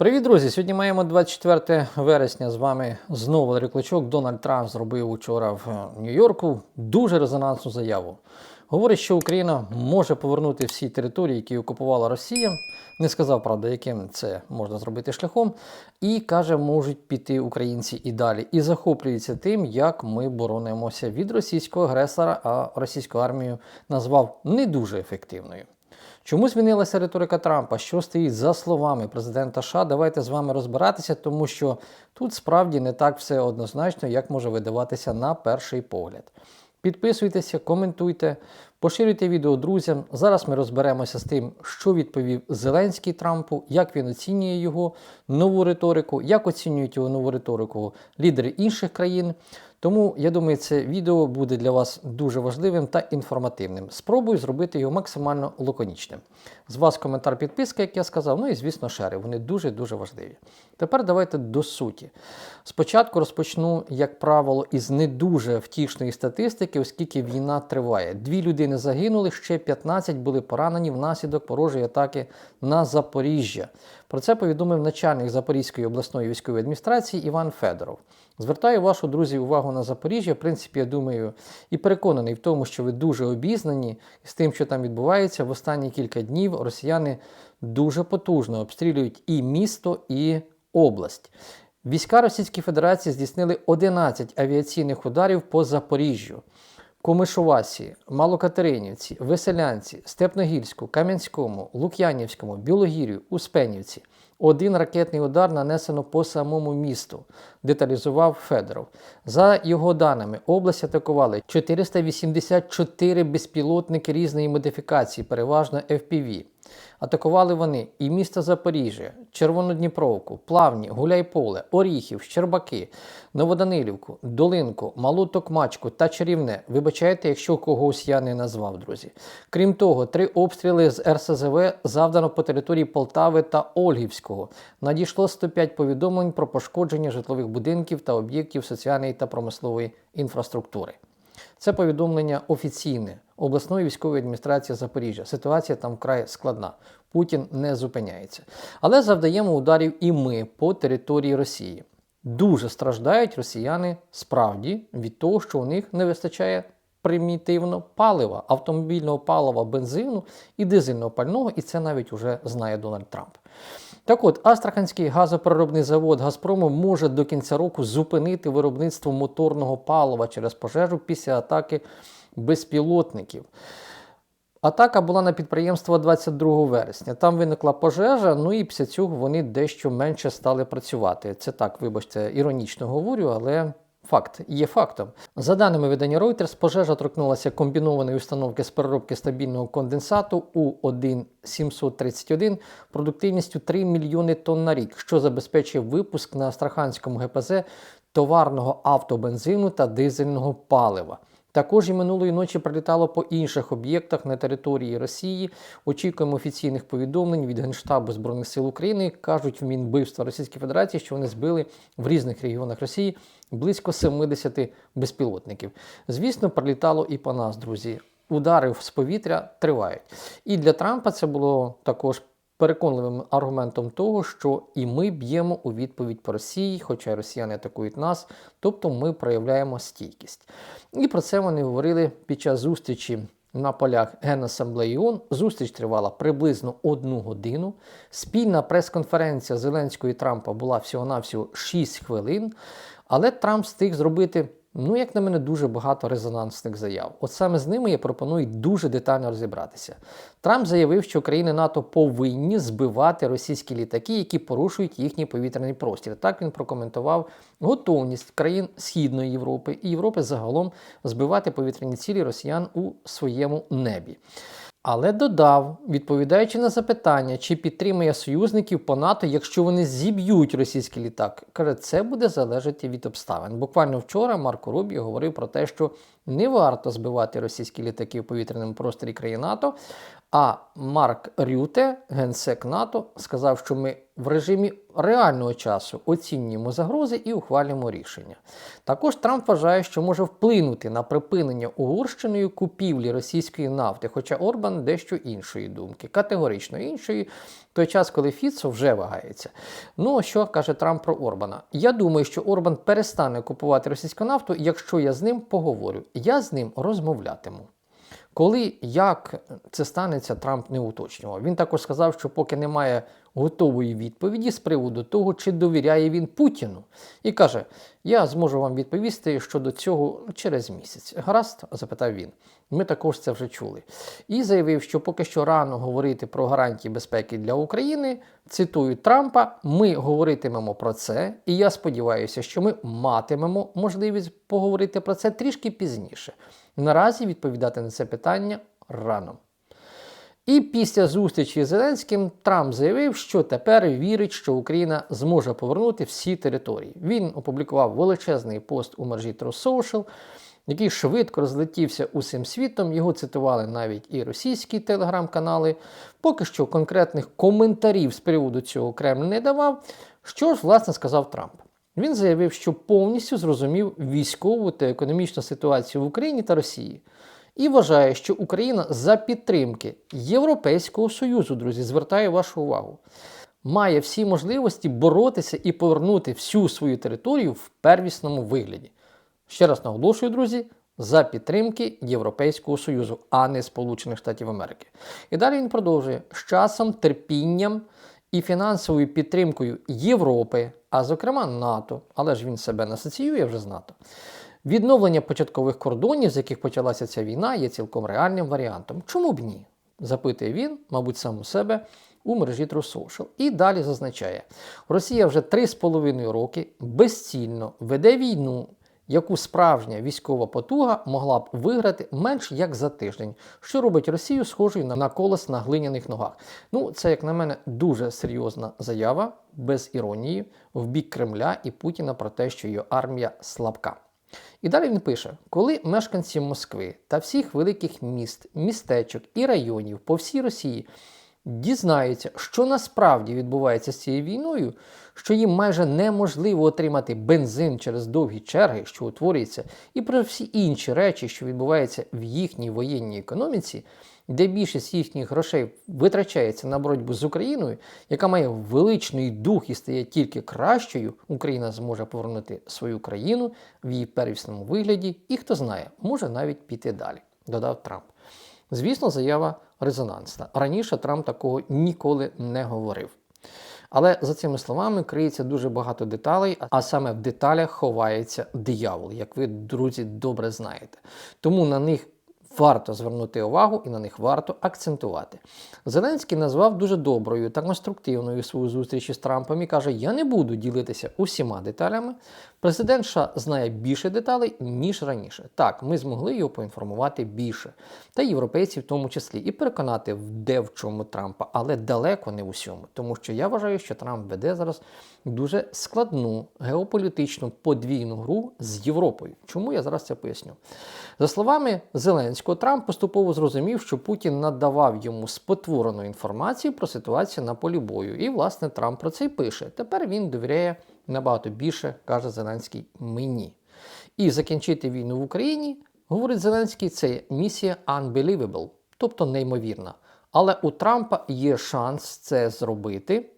Привіт, друзі! Сьогодні маємо 24 вересня. З вами знову Валерій. Дональд Трамп зробив учора в Нью-Йорку дуже резонансну заяву. Говорить, що Україна може повернути всі території, які окупувала Росія. Не сказав, правда, яким це можна зробити шляхом. І каже, можуть піти українці і далі. І захоплюється тим, як ми боронимося від російського агресора, а російську армію назвав не дуже ефективною. Чому змінилася риторика Трампа? Що стоїть за словами президента США? Давайте з вами розбиратися, тому що тут справді не так все однозначно, як може видаватися на перший погляд. Підписуйтеся, коментуйте, поширюйте відео друзям. Зараз ми розберемося з тим, що відповів Зеленський Трампу, як він оцінює його нову риторику, як оцінюють його нову риторику лідери інших країн. Тому я думаю, це відео буде для вас дуже важливим та інформативним. Спробую зробити його максимально лаконічним. З вас коментар, підписка, як я сказав, ну і звісно, шери. Вони дуже-дуже важливі. Тепер давайте до суті. Спочатку розпочну, як правило, із не дуже втішної статистики, оскільки війна триває. Дві людини загинули, ще 15 були поранені внаслідок ворожої атаки на Запоріжжя. Про це повідомив начальник Запорізької обласної військової адміністрації Іван Федоров. Звертаю вашу друзі увагу на Запоріжжя. В принципі, я думаю і переконаний в тому, що ви дуже обізнані з тим, що там відбувається. В останні кілька днів росіяни дуже потужно обстрілюють і місто, і область. Війська Російської Федерації здійснили 11 авіаційних ударів по Запоріжжю. Комишувасі, Малокатеринівці, Веселянці, Степногірську, Кам'янському, Лук'янівському, Білогір'ю, Успенівці. Один ракетний удар нанесено по самому місту, деталізував Федоров. За його даними, область атакували 484 безпілотники різної модифікації, переважно FPV. Атакували вони і місто Запоріжжя, Червонодніпровку, Плавні, Гуляйполе, Оріхів, Щербаки, Новоданилівку, Долинку, Малу Токмачку та Чарівне. Вибачайте, якщо когось я не назвав, друзі. Крім того, три обстріли з РСЗВ завдано по території Полтави та Ольгівського. Надійшло 105 повідомлень про пошкодження житлових будинків та об'єктів соціальної та промислової інфраструктури. Це повідомлення офіційне обласної військової адміністрації Запоріжжя. Ситуація там вкрай складна. Путін не зупиняється. Але завдаємо ударів і ми по території Росії. Дуже страждають росіяни справді від того, що у них не вистачає примітивно палива, автомобільного палива, бензину і дизельного пального, і це навіть уже знає Дональд Трамп. Так от, Астраханський газопереробний завод Газпрому може до кінця року зупинити виробництво моторного палива через пожежу після атаки безпілотників. Атака була на підприємство 22 вересня. Там виникла пожежа, ну і після цього вони дещо менше стали працювати. Це так, вибачте, іронічно говорю, але факт є фактом. За даними видання Reuters, пожежа торкнулася комбінованої установки з переробки стабільного конденсату У-1-731 продуктивністю 3 мільйони тонн на рік, що забезпечує випуск на Астраханському ГПЗ товарного автобензину та дизельного палива. Також і минулої ночі прилітало по інших об'єктах на території Росії. Очікуємо офіційних повідомлень від Генштабу Збройних сил України. кажуть в Мінбивства Російської Федерації, що вони збили в різних регіонах Росії близько 70 безпілотників. Звісно, прилітало і по нас, друзі. Удари з повітря тривають. І для Трампа це було також переконливим аргументом того, що і ми б'ємо у відповідь по Росії, хоча росіяни атакують нас, тобто ми проявляємо стійкість. І про це вони говорили під час зустрічі. На полях Генасамблеї ООН зустріч тривала приблизно одну годину. Спільна прес-конференція Зеленського і Трампа була всього-навсього 6 хвилин, але Трамп встиг зробити Ну, як на мене, дуже багато резонансних заяв. От саме з ними я пропоную дуже детально розібратися. Трамп заявив, що країни НАТО повинні збивати російські літаки, які порушують їхній повітряний простір. Так він прокоментував готовність країн Східної Європи і Європи загалом збивати повітряні цілі росіян у своєму небі. Але додав, відповідаючи на запитання, чи підтримує союзників по НАТО, якщо вони зіб'ють російський літак, каже, це буде залежати від обставин. Буквально вчора Марко Рубі говорив про те, що не варто збивати російські літаки в повітряному просторі країн НАТО, А Марк Рюте, генсек НАТО, сказав, що ми в режимі реального часу оцінюємо загрози і ухвалюємо рішення. Також Трамп вважає, що може вплинути на припинення Угорщиною купівлі російської нафти, хоча Орбан дещо іншої думки, категорично іншої, той час, коли Фіцо вже вагається. Ну, що каже Трамп про Орбана? Я думаю, що Орбан перестане купувати російську нафту, якщо я з ним поговорю. Я з ним розмовлятиму. Коли як це станеться, Трамп не уточнював. Він також сказав, що поки немає готової відповіді з приводу того, чи довіряє він Путіну, і каже: Я зможу вам відповісти щодо цього через місяць. Гаразд? запитав він. Ми також це вже чули. І заявив, що поки що рано говорити про гарантії безпеки для України. Цитую Трампа: ми говоритимемо про це, і я сподіваюся, що ми матимемо можливість поговорити про це трішки пізніше. Наразі відповідати на це питання рано. І після зустрічі з Зеленським Трамп заявив, що тепер вірить, що Україна зможе повернути всі території. Він опублікував величезний пост у мережі True Social, який швидко розлетівся усім світом. Його цитували навіть і російські телеграм-канали. Поки що конкретних коментарів з приводу цього Кремль не давав. Що ж, власне, сказав Трамп? Він заявив, що повністю зрозумів військову та економічну ситуацію в Україні та Росії. І вважає, що Україна за підтримки Європейського Союзу, друзі, звертаю вашу увагу, має всі можливості боротися і повернути всю свою територію в первісному вигляді. Ще раз наголошую, друзі, за підтримки Європейського Союзу, а не Сполучених Штатів Америки. І далі він продовжує з часом, терпінням і фінансовою підтримкою Європи, а зокрема НАТО, але ж він себе не асоціює вже з НАТО. Відновлення початкових кордонів, з яких почалася ця війна, є цілком реальним варіантом. Чому б ні? запитує він, мабуть, сам у себе у мережі True. І далі зазначає: Росія вже 3,5 роки безцільно веде війну, яку справжня військова потуга могла б виграти менш як за тиждень, що робить Росію схожою на колес на глиняних ногах. Ну, це, як на мене, дуже серйозна заява, без іронії, в бік Кремля і Путіна про те, що його армія слабка. І далі він пише: коли мешканці Москви та всіх великих міст, містечок і районів по всій Росії дізнаються, що насправді відбувається з цією війною, що їм майже неможливо отримати бензин через довгі черги, що утворюються, і про всі інші речі, що відбуваються в їхній воєнній економіці, де більшість їхніх грошей витрачається на боротьбу з Україною, яка має величний дух і стає тільки кращою, Україна зможе повернути свою країну в її первісному вигляді, і хто знає, може навіть піти далі, додав Трамп. Звісно, заява резонансна. Раніше Трамп такого ніколи не говорив. Але за цими словами криється дуже багато деталей, а саме в деталях ховається диявол, як ви, друзі, добре знаєте. Тому на них варто звернути увагу і на них варто акцентувати. Зеленський назвав дуже доброю та конструктивною свою зустріч із Трампом і каже: Я не буду ділитися усіма деталями. Президент США знає більше деталей, ніж раніше. Так, ми змогли його поінформувати більше, та європейці в тому числі, і переконати де в чому Трампа, але далеко не в усьому. Тому що я вважаю, що Трамп веде зараз дуже складну геополітичну подвійну гру з Європою. Чому я зараз це поясню? За словами Зеленського, Трамп поступово зрозумів, що Путін надавав йому спотворену інформацію про ситуацію на полі бою. І, власне, Трамп про це й пише. Тепер він довіряє набагато більше, каже Зеленський, мені. І закінчити війну в Україні, говорить Зеленський, це місія unbelievable, тобто неймовірна. Але у Трампа є шанс це зробити.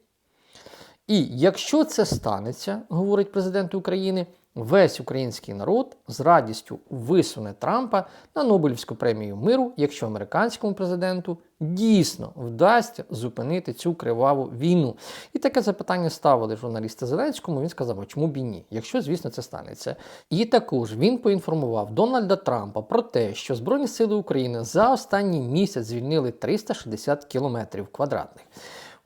І якщо це станеться, говорить президент України, весь український народ з радістю висуне Трампа на Нобелівську премію миру, якщо американському президенту дійсно вдасться зупинити цю криваву війну. І таке запитання ставили журналісти Зеленському. Він сказав, а чому б і ні, якщо, звісно, це станеться. І також він поінформував Дональда Трампа про те, що Збройні Сили України за останній місяць звільнили 360 кілометрів квадратних.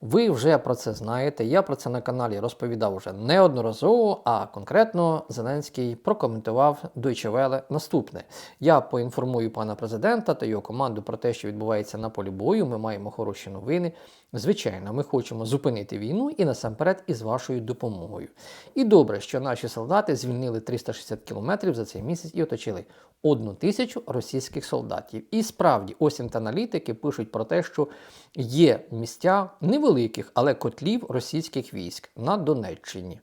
Ви вже про це знаєте. Я про це на каналі розповідав вже неодноразово, а конкретно Зеленський прокоментував Deutsche Welle наступне. Я поінформую пана президента та його команду про те, що відбувається на полі бою. Ми маємо хороші новини. Звичайно, ми хочемо зупинити війну і насамперед із вашою допомогою. І добре, що наші солдати звільнили 360 кілометрів за цей місяць і оточили одну тисячу російських солдатів. І справді, ось аналітики пишуть про те, що є місця невеликих, але котлів російських військ на Донеччині.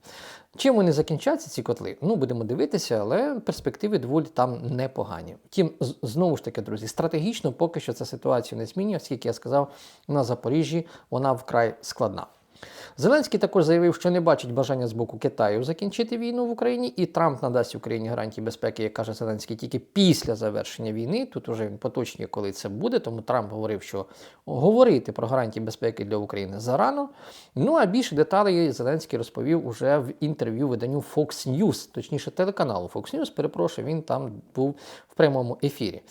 Чим вони закінчаться, ці котли? Ну, будемо дивитися, але перспективи доволі там непогані. Втім, знову ж таки, друзі, стратегічно поки що ця ситуація не змінює, оскільки я сказав, на Запоріжжі вона вкрай складна. Зеленський також заявив, що не бачить бажання з боку Китаю закінчити війну в Україні, і Трамп надасть Україні гарантії безпеки, як каже Зеленський, тільки після завершення війни. Тут уже він поточнює, коли це буде. Тому Трамп говорив, що говорити про гарантії безпеки для України зарано. Ну а більше деталей Зеленський розповів уже в інтерв'ю виданню Fox News, точніше телеканалу Fox News, перепрошую, він там був в прямому ефірі.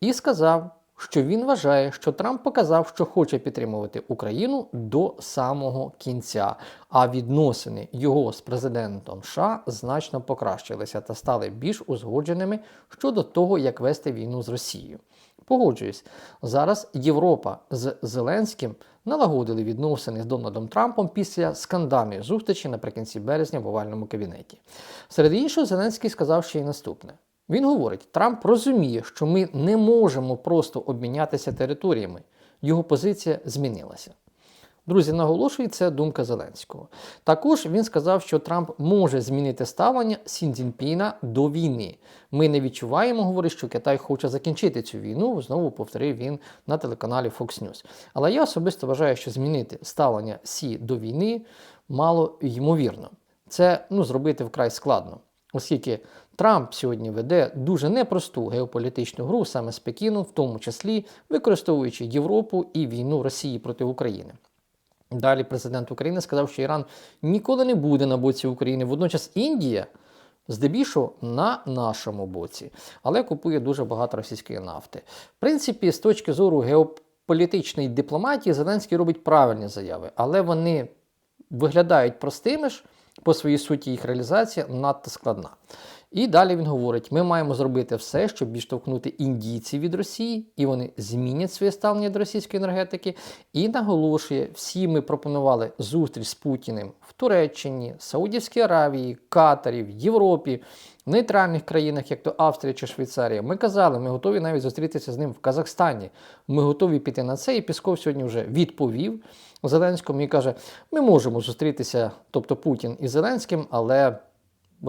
І сказав що він вважає, що Трамп показав, що хоче підтримувати Україну до самого кінця, а відносини його з президентом США значно покращилися та стали більш узгодженими щодо того, як вести війну з Росією. Погоджуюсь, зараз Європа з Зеленським налагодили відносини з Дональдом Трампом після скандальної зустрічі наприкінці березня в овальному кабінеті. Серед іншого, Зеленський сказав ще й наступне. Він говорить, Трамп розуміє, що ми не можемо просто обмінятися територіями. Його позиція змінилася. Друзі, наголошую, це думка Зеленського. Також він сказав, що Трамп може змінити ставлення Сін Цзіньпіна до війни. Ми не відчуваємо, говорить, що Китай хоче закінчити цю війну. Знову повторив він на телеканалі Fox News. Але я особисто вважаю, що змінити ставлення Сі до війни мало ймовірно. Це ну, зробити вкрай складно, оскільки Трамп сьогодні веде дуже непросту геополітичну гру саме з Пекіном, в тому числі використовуючи Європу і війну Росії проти України. Далі президент України сказав, що Іран ніколи не буде на боці України. Водночас Індія, здебільшого, на нашому боці, але купує дуже багато російської нафти. В принципі, з точки зору геополітичної дипломатії, Зеленський робить правильні заяви, але вони виглядають простими ж по своїй суті, їх реалізація надто складна. І далі він говорить: ми маємо зробити все, щоб відштовхнути індійців від Росії, і вони змінять своє ставлення до російської енергетики. І наголошує, всі ми пропонували зустріч з Путіним в Туреччині, Саудівській Аравії, Катарі, в Європі, в нейтральних країнах, як то Австрія чи Швейцарія. Ми казали, ми готові навіть зустрітися з ним в Казахстані. Ми готові піти на це. І Пісков сьогодні вже відповів Зеленському і каже: ми можемо зустрітися, тобто Путін і Зеленським, але.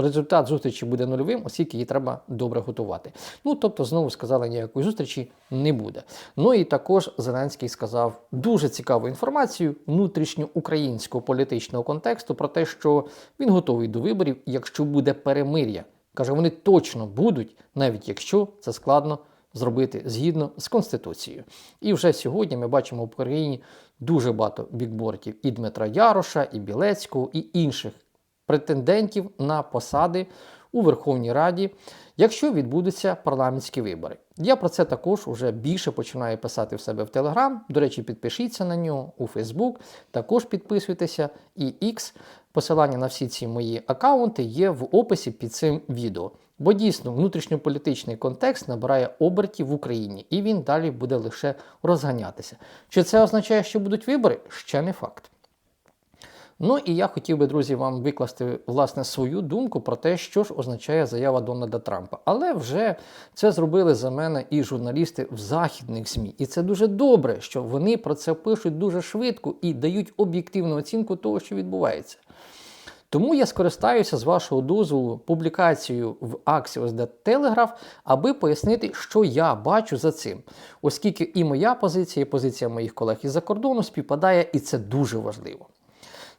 Результат зустрічі буде нульовим, оскільки її треба добре готувати. Ну тобто, знову сказали, ніякої зустрічі не буде. Ну і також Зеленський сказав дуже цікаву інформацію внутрішньоукраїнського політичного контексту про те, що він готовий до виборів, якщо буде перемир'я. Каже, вони точно будуть, навіть якщо це складно зробити згідно з конституцією. І вже сьогодні ми бачимо в Україні дуже багато бікбортів і Дмитра Яроша, і Білецького, і інших претендентів на посади у Верховній Раді, якщо відбудуться парламентські вибори. Я про це також вже більше починаю писати в себе в Телеграм. До речі, підпишіться на нього у Фейсбук, також підписуйтеся і X. Посилання на всі ці мої аккаунти є в описі під цим відео. Бо дійсно внутрішньополітичний контекст набирає обертів в Україні, і він далі буде лише розганятися. Чи це означає, що будуть вибори? Ще не факт. Ну і я хотів би, друзі, вам викласти власне свою думку про те, що ж означає заява Дональда Трампа. Але вже це зробили за мене і журналісти в західних ЗМІ. І це дуже добре, що вони про це пишуть дуже швидко і дають об'єктивну оцінку того, що відбувається. Тому я скористаюся з вашого дозволу публікацією в Axios The Telegraph, аби пояснити, що я бачу за цим, оскільки і моя позиція, і позиція моїх колег із-за кордону співпадає, і це дуже важливо.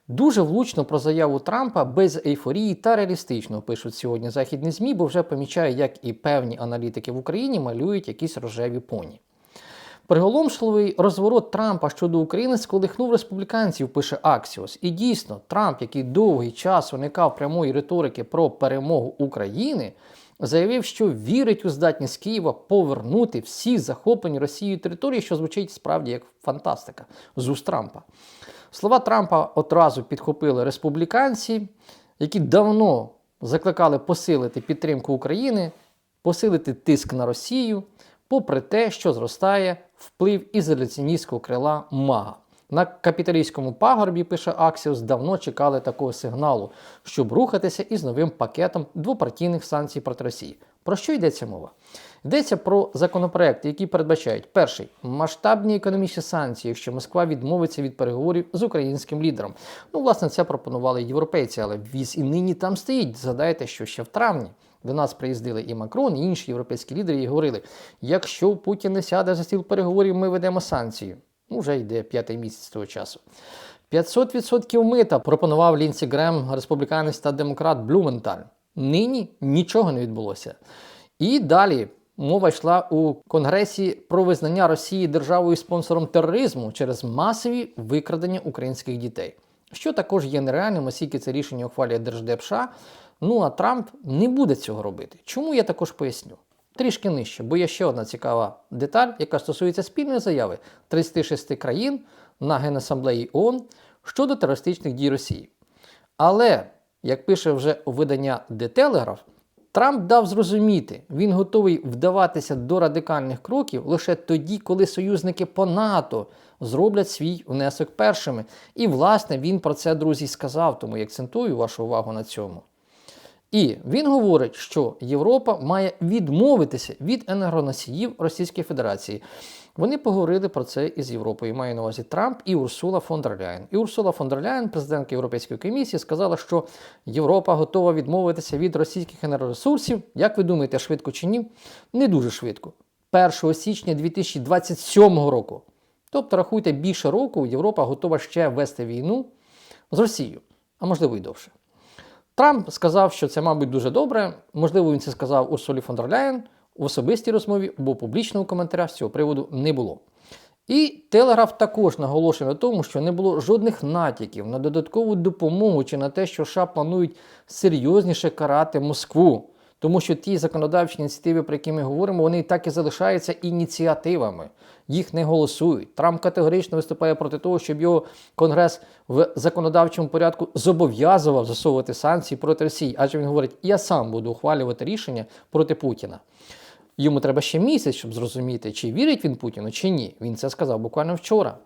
Дуже влучно про заяву Трампа без ейфорії та реалістично пишуть сьогодні західні ЗМІ, бо вже помічаю, як і певні аналітики в Україні малюють якісь рожеві поні. Приголомшливий розворот Трампа щодо України сколихнув республіканців, пише Аксіос. І дійсно, Трамп, який довгий час уникав прямої риторики про перемогу України, заявив, що вірить у здатність Києва повернути всі захоплені Росією території, що звучить справді як фантастика з уст Трампа. Слова Трампа одразу підхопили республіканці, які давно закликали посилити підтримку України, посилити тиск на Росію, попри те, що зростає вплив ізоляціоністського крила МАГА. На капіталістському пагорбі, пише Аксіос, давно чекали такого сигналу, щоб рухатися із новим пакетом двопартійних санкцій проти Росії. Про що йдеться мова? Йдеться про законопроекти, які передбачають перший масштабні економічні санкції, якщо Москва відмовиться від переговорів з українським лідером. Ну, власне, це пропонували європейці, але віз і нині там стоїть. Згадайте, що ще в травні до нас приїздили і Макрон, і інші європейські лідери, і говорили: якщо Путін не сяде за стіл переговорів, ми ведемо санкції. Ну, вже йде п'ятий місяць того часу. 500% мита пропонував Лінсі Грем, республіканець та демократ Блюменталь. Нині нічого не відбулося. І далі мова йшла у Конгресі про визнання Росії державою спонсором тероризму через масові викрадення українських дітей. Що також є нереальним, оскільки це рішення ухвалює Держдеп США. Ну а Трамп не буде цього робити. Чому я також поясню? Трішки нижче, бо є ще одна цікава деталь, яка стосується спільної заяви 36 країн на Генасамблеї ООН щодо терористичних дій Росії. Але, як пише вже видання The Telegraph, Трамп дав зрозуміти, він готовий вдаватися до радикальних кроків лише тоді, коли союзники по НАТО зроблять свій внесок першими. І, власне, він про це, друзі, сказав, тому я акцентую вашу увагу на цьому. І він говорить, що Європа має відмовитися від енергоносіїв Російської Федерації. Вони поговорили про це із Європою. Маю на увазі Трамп і Урсула фон дер Ляєн. І Урсула фон дер Ляєн, президентка Європейської комісії, сказала, що Європа готова відмовитися від російських енергоресурсів. Як ви думаєте, швидко чи ні? Не дуже швидко. 1 січня 2027 року. Тобто, рахуйте, більше року Європа готова ще вести війну з Росією, а можливо і довше. Трамп сказав, що це, мабуть, дуже добре. Можливо, він це сказав Урсулі фон дер Ляєн в особистій розмові, бо публічного коментаря з цього приводу не було. І Телеграф також наголошує на тому, що не було жодних натяків на додаткову допомогу чи на те, що США планують серйозніше карати Москву. Тому що ті законодавчі ініціативи, про які ми говоримо, вони так і залишаються ініціативами. Їх не голосують. Трамп категорично виступає проти того, щоб його конгрес в законодавчому порядку зобов'язував засовувати санкції проти Росії. Адже він говорить, я сам буду ухвалювати рішення проти Путіна. Йому треба ще місяць, щоб зрозуміти, чи вірить він Путіну, чи ні. Він це сказав буквально вчора.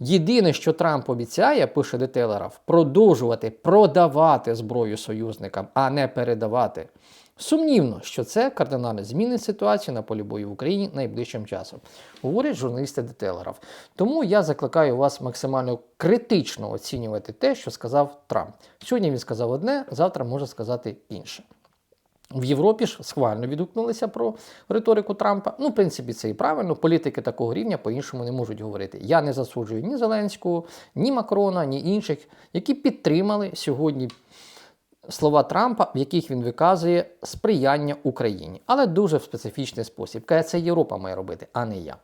Єдине, що Трамп обіцяє, пише Детелерав, продовжувати продавати зброю союзникам, а не передавати. Сумнівно, що це кардинально змінить ситуацію на полі бою в Україні найближчим часом, говорять журналісти Детелерав. Тому я закликаю вас максимально критично оцінювати те, що сказав Трамп. Сьогодні він сказав одне, завтра може сказати інше. В Європі ж схвально відгукнулися про риторику Трампа. Ну, в принципі, це і правильно. Політики такого рівня по-іншому не можуть говорити. Я не засуджую ні Зеленського, ні Макрона, ні інших, які підтримали сьогодні слова Трампа, в яких він виказує сприяння Україні, але дуже в специфічний спосіб. Каже, це Європа має робити, а не я.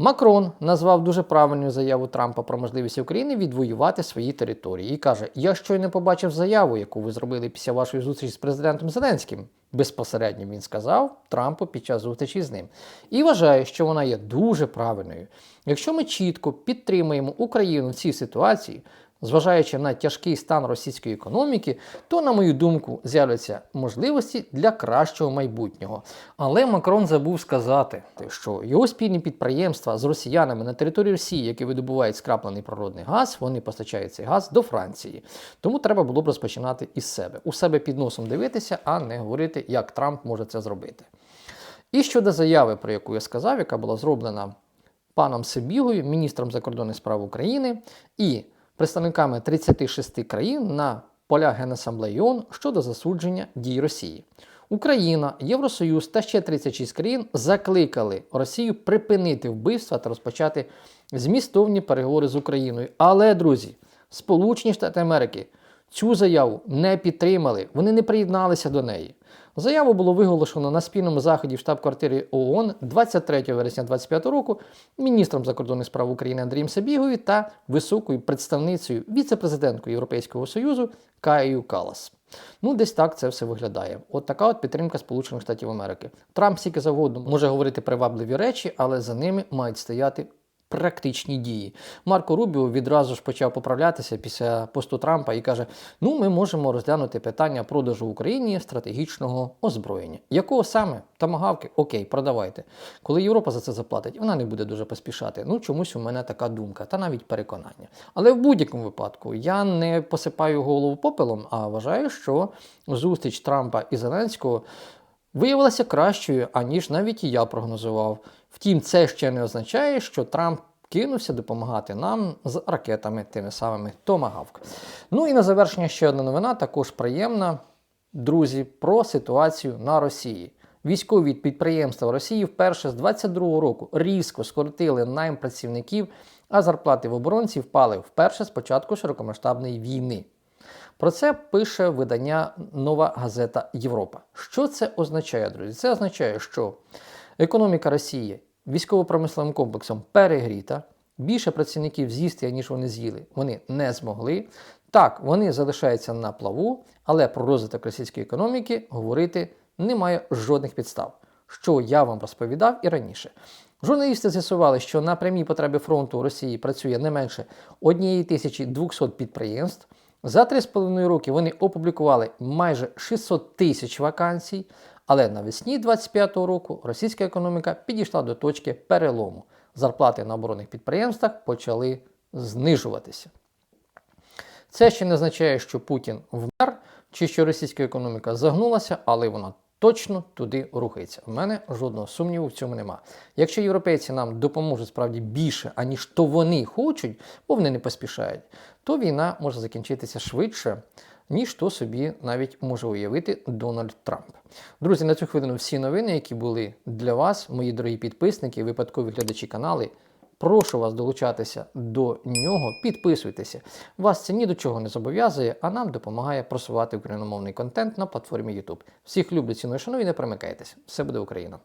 Макрон назвав дуже правильну заяву Трампа про можливість України відвоювати свої території і каже: Я щойно побачив заяву, яку ви зробили після вашої зустрічі з президентом Зеленським. Безпосередньо він сказав Трампу під час зустрічі з ним. І вважає, що вона є дуже правильною. Якщо ми чітко підтримуємо Україну в цій ситуації, зважаючи на тяжкий стан російської економіки, то, на мою думку, з'являться можливості для кращого майбутнього. Але Макрон забув сказати, що його спільні підприємства з росіянами на території Росії, які видобувають скраплений природний газ, вони постачають цей газ до Франції. Тому треба було б розпочинати із себе. У себе під носом дивитися, а не говорити, як Трамп може це зробити. І щодо заяви, про яку я сказав, яка була зроблена паном Сибігою, міністром закордонних справ України, і представниками 36 країн на полях Генасамблеї ООН щодо засудження дій Росії. Україна, Євросоюз та ще 36 країн закликали Росію припинити вбивства та розпочати змістовні переговори з Україною. Але, друзі, Сполучені Штати Америки цю заяву не підтримали, вони не приєдналися до неї. Заяву було виголошено на спільному заході в штаб-квартирі ООН 23 вересня 2025 року міністром закордонних справ України Андрієм Сабіговою та високою представницею віце-президенткою Європейського Союзу Каєю Калас. Ну, десь так це все виглядає. От така от підтримка Сполучених Штатів Америки. Трамп скільки завгодно може говорити привабливі речі, але за ними мають стояти практичні дії. Марко Рубіо відразу ж почав поправлятися після посту Трампа і каже: Ну, ми можемо розглянути питання продажу Україні стратегічного озброєння. Якого саме? Тамагавки? Окей, продавайте. Коли Європа за це заплатить, вона не буде дуже поспішати. Ну, чомусь у мене така думка, та навіть переконання. Але в будь-якому випадку я не посипаю голову попелом, а вважаю, що зустріч Трампа і Зеленського виявилася кращою, аніж навіть і я прогнозував. Втім, це ще не означає, що Трамп кинувся допомагати нам з ракетами тими самими Томагавк. Ну і на завершення ще одна новина, також приємна, друзі, про ситуацію на Росії. Військові підприємства Росії вперше з 22 року різко скоротили найм працівників, а зарплати в оборонці впали вперше з початку широкомасштабної війни. Про це пише видання Нова газета Європа. Що це означає, друзі? Це означає, що економіка Росії військово-промисловим комплексом перегріта, більше працівників з'їсти, ніж вони з'їли, вони не змогли. Так, вони залишаються на плаву, але про розвиток російської економіки говорити немає жодних підстав, що я вам розповідав і раніше. Журналісти з'ясували, що на прямі потреби фронту Росії працює не менше 1200 підприємств. За 3,5 роки вони опублікували майже 600 тисяч вакансій, але навесні 25-го року російська економіка підійшла до точки перелому. Зарплати на оборонних підприємствах почали знижуватися. Це ще не означає, що Путін вмер чи що російська економіка загнулася, але вона точно туди рухається. У мене жодного сумніву в цьому нема. Якщо європейці нам допоможуть справді більше, аніж то вони хочуть, бо вони не поспішають, то війна може закінчитися швидше, ніж то собі навіть може уявити Дональд Трамп. Друзі, на цю хвилину всі новини, які були для вас, мої дорогі підписники, випадкові глядачі канали. Прошу вас долучатися до нього, підписуйтеся. Вас це ні до чого не зобов'язує, а нам допомагає просувати україномовний контент на платформі YouTube. Всіх люблю, ціную, шаную і не примикайтеся. Все буде Україна!